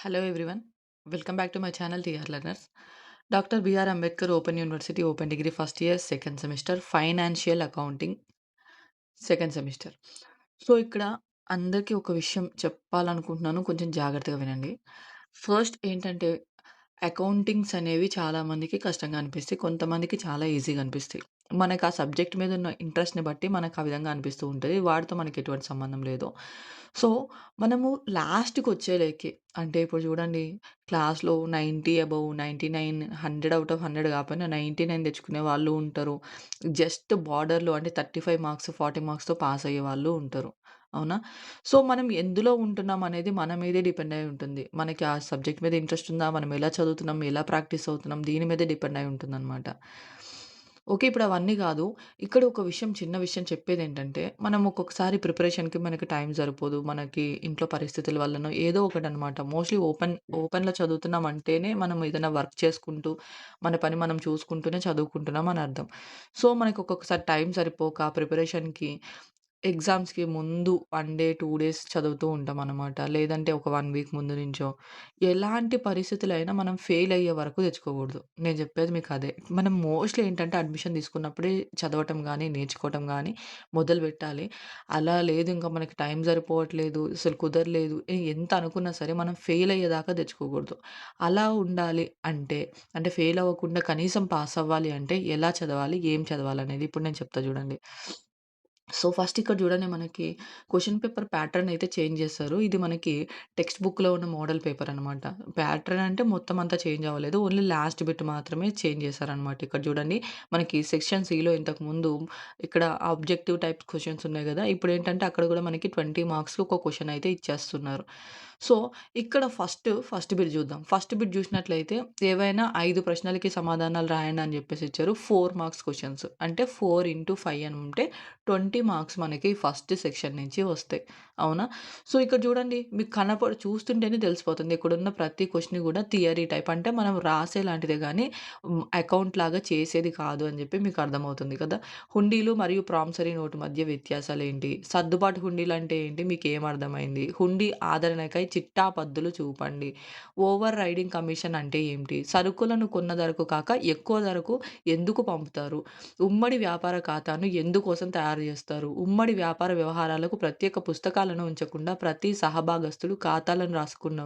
Hello everyone. Welcome back to my channel TR learners. Doctor BR Ambedkar open university open degree first year second semester financial accounting second semester. So, ఇక్కడ అందరికీ ఒక విషయం చెప్పాలనుకుంటున్నాను. కొంచెం జాగ్రత్తగా వినండి. First ఏంటంటే అకౌంటింగ్స్ అనేవి చాలామందికి కష్టంగా అనిపిస్తాయి. కొంతమందికి చాలా ఈజీగా అనిపిస్తాయి. మనకు ఆ సబ్జెక్ట్ మీద ఉన్న ఇంట్రెస్ట్‌ని బట్టి మనకు ఆ విధంగా అనిపిస్తూ ఉంటుంది వాటితో మనకి ఎటువంటి సంబంధం లేదు. సో, మనము లాస్ట్కి లాస్ట్‌కొచ్చేలేకి అంటే ఇప్పుడు చూడండి క్లాస్‌లో ninety above ninety nine hundred out of 100 కాకపోయినా 99 తెచ్చుకునే వాళ్ళు ఉంటారు. జస్ట్ బార్డర్‌లో అంటే 35 మార్క్స్, 40 మార్క్స్‌తో పాస్ అయ్యే వాళ్ళు ఉంటారు. అవునా? సో, మనం ఎందులో ఉంటున్నాం అనేది మన మీదే డిపెండ్ అయి ఉంటుంది. మనకి ఆ సబ్జెక్ట్ మీద ఇంట్రెస్ట్ ఉందా? మనం ఎలా చదువుతున్నాం? ఎలా ప్రాక్టీస్ అవుతున్నాం? దీని మీదే డిపెండ్ అయ్యి ఉంటుందనమాట. ఓకే. ఇప్పుడు అవన్నీ కాదు. ఇక్కడ ఒక విషయం చిన్న విషయం చెప్పేదేంటంటే, మనం ఒక్కొక్కసారి ప్రిపరేషన్‌కి మనకి టైం సరిపోదు. మనకి ఇంట్లో పరిస్థితుల వల్లనో ఏదో ఒకటనమాట. మోస్ట్‌లీ ఓపెన్ ఓపెన్‌లో చదువుతున్నాం అంటేనే మనం ఏదైనా వర్క్ చేసుకుంటూ, మన పని మనం చూసుకుంటూనే చదువుకుంటున్నాం అని అర్థం. సో, మనకి ఒక్కొక్కసారి టైం సరిపోక ప్రిపరేషన్‌కి ఎగ్జామ్స్‌కి ముందు 1 డే, 2 డేస్ చదువుతూ ఉంటామనమాట. లేదంటే ఒక 1 వీక్ ముందు నుంచో. ఎలాంటి పరిస్థితులైనా మనం ఫెయిల్ అయ్యే వరకు తెచ్చుకోకూడదు. నేను చెప్పేది మీకు అదే. మనం మోస్ట్‌లీ ఏంటంటే అడ్మిషన్ తీసుకున్నప్పుడే చదవటం గానీ, నేర్చుకోవటం గానీ మొదలుపెట్టాలి. అలా లేదు ఇంకా మనకి టైం సరిపోవట్లేదు, అసలు కుదరలేదు, ఎ ఎంత అనుకున్నా సరే మనం ఫెయిల్ అయ్యేదాకా తెచ్చుకోకూడదు. అలా ఉండాలి అంటే, అంటే ఫెయిల్ అవ్వకుండా కనీసం పాస్ అవ్వాలి అంటే ఎలా చదవాలి? ఏం చదవాలనేది ఇప్పుడు నేను చెప్తా చూడండి. సో, ఫస్ట్ ఇక్కడ చూడండి మనకి క్వశ్చన్ పేపర్ ప్యాటర్న్ అయితే చేంజ్ చేస్తారు ఇది మనకి టెక్స్ట్ బుక్‌లో ఉన్న మోడల్ పేపర్ అనమాట. ప్యాటర్న్ అంటే మొత్తం అంతా చేంజ్ అవ్వలేదు. ఓన్లీ లాస్ట్ బిట్ మాత్రమే చేంజ్ చేశారనమాట. ఇక్కడ చూడండి మనకి సెక్షన్ సిలో ఇంతకుముందు ఇక్కడ ఆబ్జెక్టివ్ టైప్ క్వశ్చన్స్ ఉన్నాయి కదా ఇప్పుడు ఏంటంటే అక్కడ కూడా మనకి 20 మార్క్స్‌కి ఒక క్వశ్చన్ అయితే ఇచ్చేస్తున్నారు. సో, ఇక్కడ ఫస్ట్, ఫస్ట్ బిట్ చూద్దాం. ఫస్ట్ బిట్ చూసినట్లయితే ఏవైనా ఐదు ప్రశ్నలకి సమాధానాలు రాయండి అని చెప్పేసి ఇచ్చారు. ఫోర్ మార్క్స్ క్వశ్చన్స్ అంటే 4/5 అని ఉంటే 20 మార్క్స్ మనకి ఫస్ట్ సెక్షన్ నుంచి వస్తాయి. అవునా? సో, ఇక్కడ చూడండి మీకు కనప చూస్తుంటేనే తెలిసిపోతుంది. ఇక్కడున్న ప్రతి క్వశ్చన్ కూడా థియరీ టైప్. అంటే మనం రాసేలాంటిదే గానీ కానీ అకౌంట్ లాగా చేసేది కాదు అని చెప్పి మీకు అర్థమవుతుంది కదా! హుండీలు మరియు ప్రామిసరీ నోటు మధ్య వ్యత్యాసాలు ఏంటి సర్దుబాటు హుండీలు అంటే ఏంటి? మీకు అర్థమైంది? హుండీ ఆదరణకై చిట్టా పద్దులు చూపండి. ఓవర్ రైడింగ్ కమిషన్ అంటే ఏమిటి? సరుకులను కొన్న ధరకు కాక ఎక్కువ ధరకు ఎందుకు పంపుతారు? ఉమ్మడి వ్యాపార ఖాతాను ఎందుకోసం తయారు చేస్తారు? ఉమ్మడి వ్యాపార వ్యవహారాలకు ప్రత్యేక ఖాతాలను ఉంచకుండా ప్రతి సహభాగస్తుడు ఖాతాలను రాసుకున్న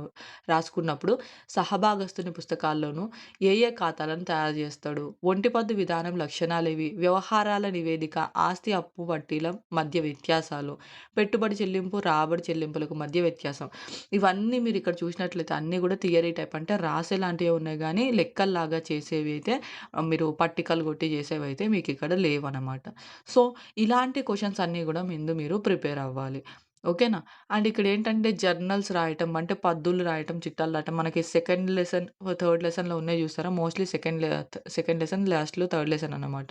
రాసుకున్నప్పుడు సహభాగస్తుని పుస్తకాల్లోనూ ఏ ఏ ఖాతాలను తయారు చేస్తాడు? ఒంటిపద్దు విధానం లక్షణాలేవి? వ్యవహారాల నివేదిక, ఆస్తి అప్పు వడ్డీల మధ్య వ్యత్యాసాలు, పెట్టుబడి చెల్లింపు, రాబడి చెల్లింపులకు మధ్య వ్యత్యాసం. ఇవన్నీ మీరు ఇక్కడ చూసినట్లయితే అన్నీ కూడా థియరీ టైప్. అంటే రాసేలాంటివి ఉన్నాయి కానీ లెక్కల్లాగా చేసేవి అయితే మీరు పట్టికలు కొట్టి చేసేవి అయితే మీకు ఇక్కడ లేవనమాట. సో, ఇలాంటి క్వశ్చన్స్ అన్నీ కూడా ముందు మీరు ప్రిపేర్ అవ్వాలి. ఓకేనా? అండ్ ఇక్కడేంటంటే జర్నల్స్ రాయటం అంటే పద్దులు రాయటం, చిట్టాలు రాయటం మనకి సెకండ్ లెసన్, థర్డ్ లెసన్‌లో ఉన్నాయి చూసారా? మోస్ట్‌లీ సెకండ్ లె సెకండ్ లెసన్ లాస్ట్‌లో థర్డ్ లెసన్ అనమాట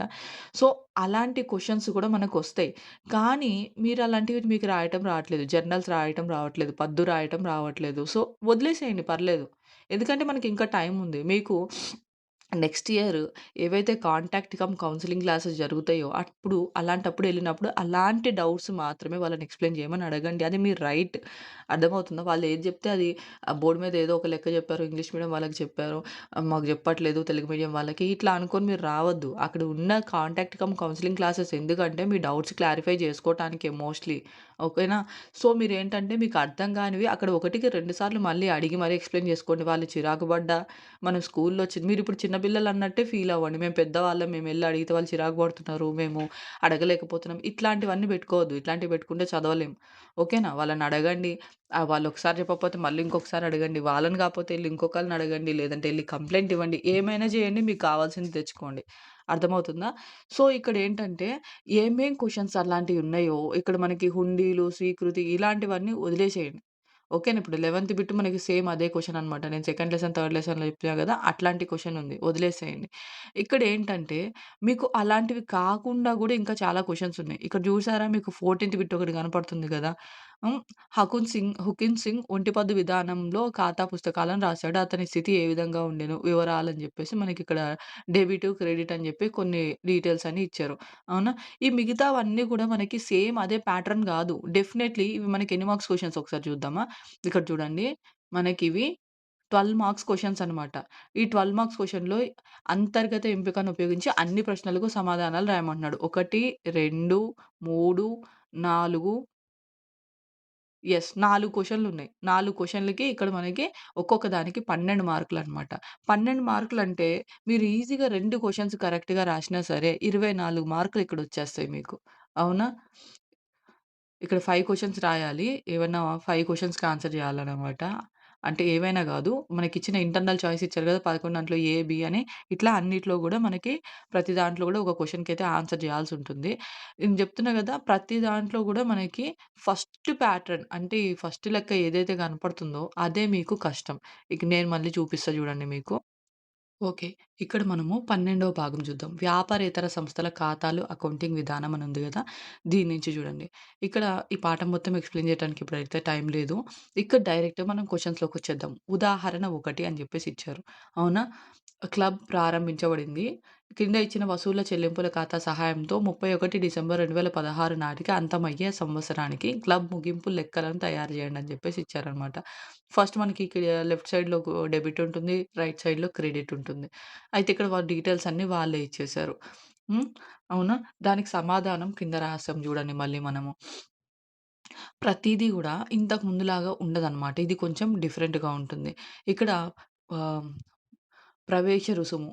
సో, అలాంటి క్వెషన్స్ కూడా మనకొస్తాయి. కానీ మీరు అలాంటివి మీకు రాయటం రావట్లేదు. జర్నల్స్ రాయటం రావట్లేదు. పద్దు రాయటం రావట్లేదు. సో, వదిలేసేయండి పర్లేదు. ఎందుకంటే మనకి ఇంకా టైం ఉంది. మీకు నెక్స్ట్ ఇయర్ ఏవైతే కాంటాక్ట్ కమ్ కౌన్సిలింగ్ క్లాసెస్ జరుగుతాయో అప్పుడు అలాంటప్పుడు వెళ్ళినప్పుడు అలాంటి డౌట్స్ మాత్రమే వాళ్ళని ఎక్స్‌ప్లెయిన్ చేయమని అడగండి. అది మీ రైట్. అర్థమవుతుందా? వాళ్ళు ఏది చెప్తే అది బోర్డు మీద ఏదో ఒక లెక్క చెప్పారు. ఇంగ్లీష్ మీడియం వాళ్ళకి చెప్పారు. మాకు చెప్పట్లేదు తెలుగు మీడియం వాళ్ళకి. ఇట్లా అనుకొని మీరు రావద్దు. అక్కడ ఉన్న కాంటాక్ట్ కమ్ కౌన్సిలింగ్ క్లాసెస్ ఎందుకంటే మీ డౌట్స్ క్లారిఫై చేసుకోవటానికే మోస్ట్‌లీ. ఓకేనా? సో, మీరు ఏంటంటే మీకు అర్థం కానివి అక్కడ ఒకటికి రెండు సార్లు మళ్ళీ అడిగి మరీ ఎక్స్‌ప్లెయిన్ చేసుకోండి. వాళ్ళు చిరాకు పడ్డా మనం స్కూల్‌లో చి మీరు ఇప్పుడు చిన్నపిల్లలు అన్నట్టే ఫీల్ అవ్వండి. మేము పెద్దవాళ్ళం మేము వెళ్ళి అడిగితే వాళ్ళు చిరాకు పడుతున్నారు. మేము అడగలేకపోతున్నాం. ఇట్లాంటివన్నీ పెట్టుకోవద్దు. ఇట్లాంటివి పెట్టుకుంటే చదవలేం. ఓకేనా? వాళ్ళని అడగండి. వాళ్ళు ఒకసారి చెప్పకపోతే మళ్ళీ ఇంకొకసారి అడగండి. వాళ్ళని కాకపోతే వెళ్ళి ఇంకొకళ్ళని అడగండి. లేదంటే వెళ్ళి కంప్లైంట్ ఇవ్వండి. ఏమైనా చేయండి. మీకు కావాల్సింది తెచ్చుకోండి. అర్థమవుతుందా? సో, ఇక్కడ ఏంటంటే ఏమేం క్వశ్చన్స్ అలాంటివి ఉన్నాయో ఇక్కడ మనకి హుండీలు, స్వీకృతి ఇలాంటివన్నీ వదిలేసేయండి. ఓకేనా? ఇప్పుడు 11థ్ బిట్ మనకి సేమ్ అదే క్వశ్చన్ అనమాట. నేను సెకండ్ లెసన్, థర్డ్ లెసన్‌లో చెప్పినా కదా అట్లాంటి క్వశ్చన్ ఉంది. వదిలేసేయండి. ఇక్కడ ఏంటంటే మీకు అలాంటివి కాకుండా కూడా ఇంకా చాలా క్వశ్చన్స్ ఉన్నాయి. ఇక్కడ చూసారా మీకు 14థ్ బిట్ ఒకటి కనపడుతుంది కదా హ్మ్. హకున్ సింగ్ హుకిన్ సింగ్ ఒంటిపద్దు విధానంలో ఖాతా పుస్తకాలను రాశాడు అతని స్థితి ఏ విధంగా ఉండెను? వివరాలని జెప్పేసి మనకిక్కడ డెబిట్, క్రెడిట్ అని జెప్పి కొన్ని డీటెయిల్స్ అని ఇచ్చారు. అవునా? ఈ మిగతావన్నీ గూడా మనకి సేమ్ అదే ప్యాటర్న్ గాదు. డెఫినైట్‌లీ ఇవి మనకి ఎన్ని మార్క్స్ క్వెషన్స్ ఒకసారి చూద్దామా? ఇక్కడ చూడండి. మనకివి 12 మార్క్స్ క్వెషన్స్ అనమాట. ఈ 12 మార్క్స్ క్వెషన్‌లో అంతర్గత ఎంపికను ఉపయోగించి అన్ని ప్రశ్నలకు సమాధానాలు రాయమంటున్నాడు. 1, 2, 3, 4 యెస్. 4 క్వెషన్‌లున్నాయి. 4 క్వెషన్‌లకి ఇక్కడ మనకి ఒక్కొక్క దానికి 12 మార్కులనమాట. 12 మార్కులంటే మీరు ఈజీగా 2 క్వెషన్స్ కరెక్ట్‌గా రాసినా సరే 24 మార్కులు ఇక్కడొచ్చేస్తాయి మీకు. అవునా? ఇక్కడ 5 క్వెషన్స్ రాయాలి. ఏవన్నా 5 క్వెషన్స్‌కి ఆన్సర్ చేయాలనమాట. అంటే ఏవైనా మనకి మనకిచ్చిన ఇంటర్నల్ చాయిస్ ఇచ్చారు కదా 11 దాంట్లో ఏ, బి అని ఇట్లా అన్నిట్లో గూడా మనకి ప్రతి దాంట్లో గూడా ఒక క్వెషన్‌కైతే ఆన్సర్ జేయాల్సుంటుంది. నేను జెప్తున్నా గదా! ప్రతి దాంట్లో గూడా మనకి ఫస్ట్ ప్యాటర్న్ అంటే ఈ ఫస్ట్ లెక్క ఏదైతే కనపడుతుందో అదే మీకు కష్టం. ఇక నేను మళ్ళీ చూపిస్తా జూడండి మీకు. ఓకే. ఇక్కడ మనము 12వ భాగం చూద్దాం. వ్యాపారేతర సంస్థల ఖాతాలు, అకౌంటింగ్ విధానం అని ఉంది కదా దీని నుంచి చూడండి. ఇక్కడ ఈ పాఠం మొత్తం ఎక్స్‌ప్లెయిన్ చేయడానికి ఇప్పుడైతే టైం లేదు. ఇక్కడ డైరెక్ట్ మనం క్వెషన్స్‌లోకొచ్చేద్దాం. ఉదాహరణ 1 అని చెప్పేసి ఇచ్చారు. అవునా? క్లబ్ ప్రారంభించబడింది. కింద ఇచ్చిన వసూళ్ళ చెల్లింపుల ఖాతా సహాయంతో 31 డిసెంబర్ 2016 నాటికి అంతమయ్యే సంవత్సరానికి క్లబ్ ముగింపు లెక్కలను తయారు చేయండి అని చెప్పేసి ఇచ్చారనమాట. ఫస్ట్ మనకి ఇక్కడ లెఫ్ట్ సైడ్‌లో డెబిట్ ఉంటుంది. రైట్ సైడ్‌లో క్రెడిట్ ఉంటుంది. అయితే ఇక్కడ వాళ్ళ డీటెయిల్స్ అన్నీ వాళ్ళే ఇచ్చేశారు అవునా? దానికి సమాధానం కింద రాసాం చూడండి మళ్ళీ మనము. ప్రతిదీ కూడా ఇంతకు ముందులాగా ఉండదనమాట. ఇది కొంచెం డిఫరెంట్‌గా ఉంటుంది. ఇక్కడ ప్రవేశ రుసుము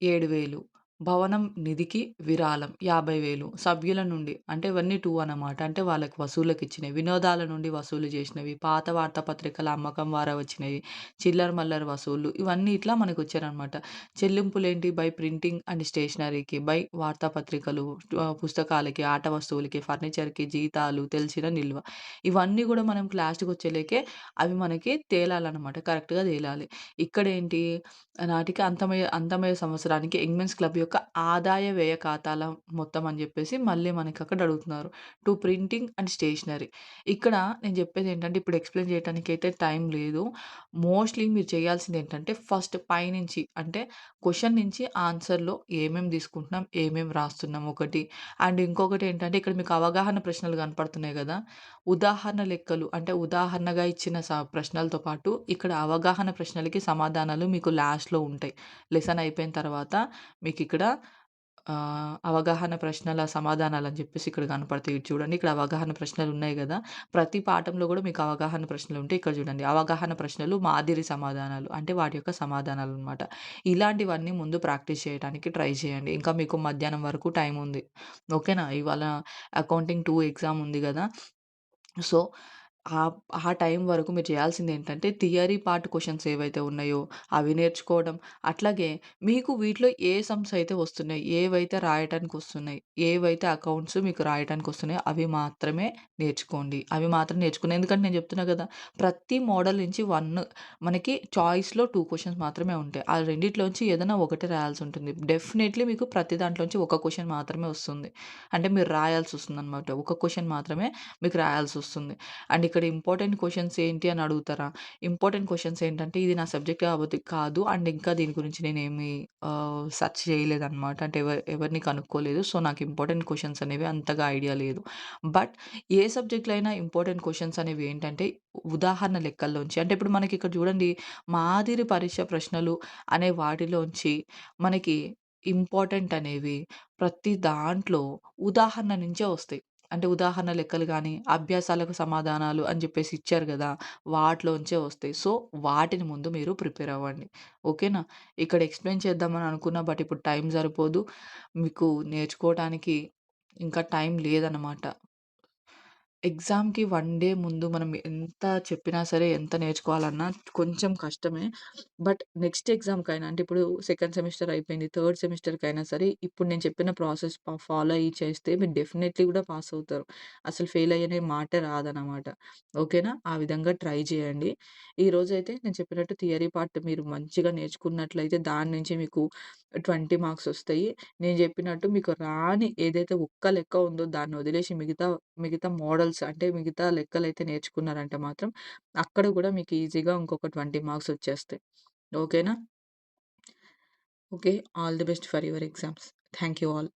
7,000 భవనం నిధికి విరాళం 50,000 సభ్యుల నుండి అంటే ఇవన్నీ 2 అన్నమాట. అంటే వాళ్ళకి వసూళ్ళకిచ్చినవి. వినోదాల నుండి వసూలు చేసినవి, పాత వార్తాపత్రికల అమ్మకం ద్వారా వచ్చినవి, చిల్లర మల్లర వసూళ్ళు ఇవన్నీ ఇట్లా మనకొచ్చారనమాట. చెల్లింపులేంటి బై ప్రింటింగ్ అండ్ స్టేషనరీకి, బై వార్తాపత్రికలు, ఆహ్, పుస్తకాలకి, ఆట వస్తువులకి, ఫర్నిచర్‌కి, జీతాలు, తెలిసిన నిల్వ. ఇవన్నీ గూడా మనం లాస్ట్‌కొచ్చేలేకే అవి మనకి తేలాలనమాట. కరెక్ట్‌గా తేలాలి. ఇక్కడేంటి నాటికి అంతమయ్యే అంతమయ్యే సంవత్సరానికి యంగ్‌మెన్స్ క్లబ్ యొక్క ఆదాయ వ్యయ ఖాతాల మొత్తం అని చెప్పేసి మళ్ళీ మనకి అక్కడ అడుగుతున్నారు. To printing and stationery. ఇక్కడ నేను చెప్పేది ఏంటంటే ఇప్పుడు ఎక్స్‌ప్లెయిన్ చేయటానికైతే టైం లేదు. మోస్ట్‌లీ మీరు చేయాల్సింది ఏంటంటే ఫస్ట్ పైనుంచి అంటే క్వశ్చన్ నుంచి ఆన్సర్‌లో ఏమేమి తీసుకుంటున్నాం, ఏమేమి రాస్తున్నాం ఒకటి. అండ్ ఇంకొకటి ఏంటంటే ఇక్కడ మీకు అవగాహన ప్రశ్నలు కనపడుతున్నాయి కదా ఉదాహరణ లెక్కలు అంటే ఉదాహరణగా ఇచ్చిన స ప్రశ్నలతో పాటు ఇక్కడ అవగాహన ప్రశ్నలకి సమాధానాలు మీకు లాస్ట్‌లో ఉంటాయి. లెసన్ అయిపోయిన తర్వాత మీకు ఇక్కడ ఇక్కడ అవగాహన ప్రశ్నల సమాధానాలు అని చెప్పేసి ఇక్కడ కనపడతాయి. చూడండి. ఇక్కడ అవగాహన ప్రశ్నలు ఉన్నాయి కదా ప్రతి పాఠంలో కూడా మీకు అవగాహన ప్రశ్నలు ఉంటే ఇక్కడ చూడండి. అవగాహన ప్రశ్నలు, మాదిరి సమాధానాలు అంటే వాటి యొక్క సమాధానాలు అనమాట ఇలాంటివన్నీ ముందు ప్రాక్టీస్ చేయడానికి ట్రై చేయండి. ఇంకా మీకు మధ్యాహ్నం వరకు టైం ఉంది. ఓకేనా? ఇవాళ అకౌంటింగ్ టూ ఎగ్జామ్ ఉంది కదా సో, ఆహ్, ఆ టైం వరకు మీరు చేయాల్సింది ఏంటంటే థియరీ పార్ట్ క్వశ్చన్స్ ఏవైతే ఉన్నాయో అవి నేర్చుకోవడం. అట్లాగే మీకు వీటిలో ఏ సమ్స్ అయితే వస్తున్నాయి, ఏవైతే రాయటానికి వస్తున్నాయి ఏవైతే అకౌంట్స్ మీకు రాయటానికి వస్తున్నాయో అవి మాత్రమే నేర్చుకోండి. అవి మాత్రం నేర్చుకోండి. ఎందుకంటే నేను చెప్తున్నా కదా ప్రతి మోడల్ నుంచి వన్ మనకి చాయిస్‌లో టూ క్వశ్చన్స్ మాత్రమే ఉంటాయి. ఆ రెండిట్లోంచి ఏదైనా ఒకటి రాయాల్సుంటుంది. డెఫినెట్లీ మీకు ప్రతి దాంట్లోంచి ఒక క్వశ్చన్ మాత్రమే వస్తుంది. అంటే మీరు రాయాల్సి వస్తుంది అనమాట ఒక క్వశ్చన్ మాత్రమే మీకు రాయాల్సి వస్తుంది అండ్ ఇక్కడ ఇంపార్టెంట్ క్వశ్చన్స్ ఏంటి అని అడుగుతారా? ఇంపార్టెంట్ క్వశ్చన్స్ ఏంటంటే ఇది నా సబ్జెక్ట్ కాబట్టి కాదు. అండ్ ఇంకా దీని గురించి నేనేమి ఆహ్, సెర్చ్ చేయలేదన్నమాట అంటే ఎవ ఎవరిని కనుక్కోలేదు. సో, నాకు ఇంపార్టెంట్ క్వశ్చన్స్ అనేవి అంతగా ఐడియా లేదు. బట్ ఏ సబ్జెక్ట్‌లో అయినా ఇంపార్టెంట్ క్వశ్చన్స్ అనేవి ఏంటంటే ఉదాహరణ లెక్కల్లోంచి అంటే ఇప్పుడు మనకి ఇక్కడ చూడండి మాదిరి పరీక్ష ప్రశ్నలు అనే వాటిలోంచి మనకి ఇంపార్టెంట్ అనేవి ప్రతి దాంట్లో ఉదాహరణ నుంచే వస్తాయి. అంటే ఉదాహరణ లెక్కలు కానీ అభ్యాసాలకు సమాధానాలు అని చెప్పేసి ఇచ్చారు కదా వాటిలోంచే వస్తాయి. సో, వాటిని ముందు మీరు ప్రిపేర్ అవ్వండి. ఓకేనా? ఇక్కడ ఎక్స్‌ప్లెయిన్ చేద్దామని అనుకున్నా. బట్ ఇప్పుడు టైం సరిపోదు. మీకు నేర్చుకోవటానికి ఇంకా టైం లేదనమాట. ఎగ్జామ్‌కి 1 డే ముందు మనం ఎంత చెప్పినా సరే, ఎంత నేర్చుకోవాలన్నా కొంచెం కష్టమే. బట్ నెక్స్ట్ ఎగ్జామ్‌కైనా అంటే ఇప్పుడు సెకండ్ సెమిస్టర్ అయిపోయింది. థర్డ్ సెమిస్టర్‌కైనా సరే ఇప్పుడు నేను చెప్పిన ప్రాసెస్ ప ఫాలో అయ్యి చేస్తే మీరు డెఫినైట్‌లీ కూడా పాస్ అవుతారు. అసలు ఫెయిల్ అయ్యనే మాటే రాదనమాట. ఓకేనా? ఆ విధంగా ట్రై చేయండి. ఈరోజైతే నేను చెప్పినట్టు థియరీ పార్ట్ మీరు మంచిగా నేర్చుకున్నట్లయితే దాని నుంచి మీకు 20 మార్క్స్ వస్తాయి నేను చెప్పినట్టు మీకు రాని ఏదైతే ఒక్క లెక్క ఉందో దాన్ని వదిలేసి మిగతా, మిగతా మోడల్ మోడల్స్ అంటే మిగతా లెక్కలైతే నేర్చుకున్నారంటే మాత్రం అక్కడ కూడా మీకు ఈజీగా ఇంకొక 20 మార్క్స్ వచ్చేస్తాయి ఓకేనా? Okay. All the best for your exams. Thank you all.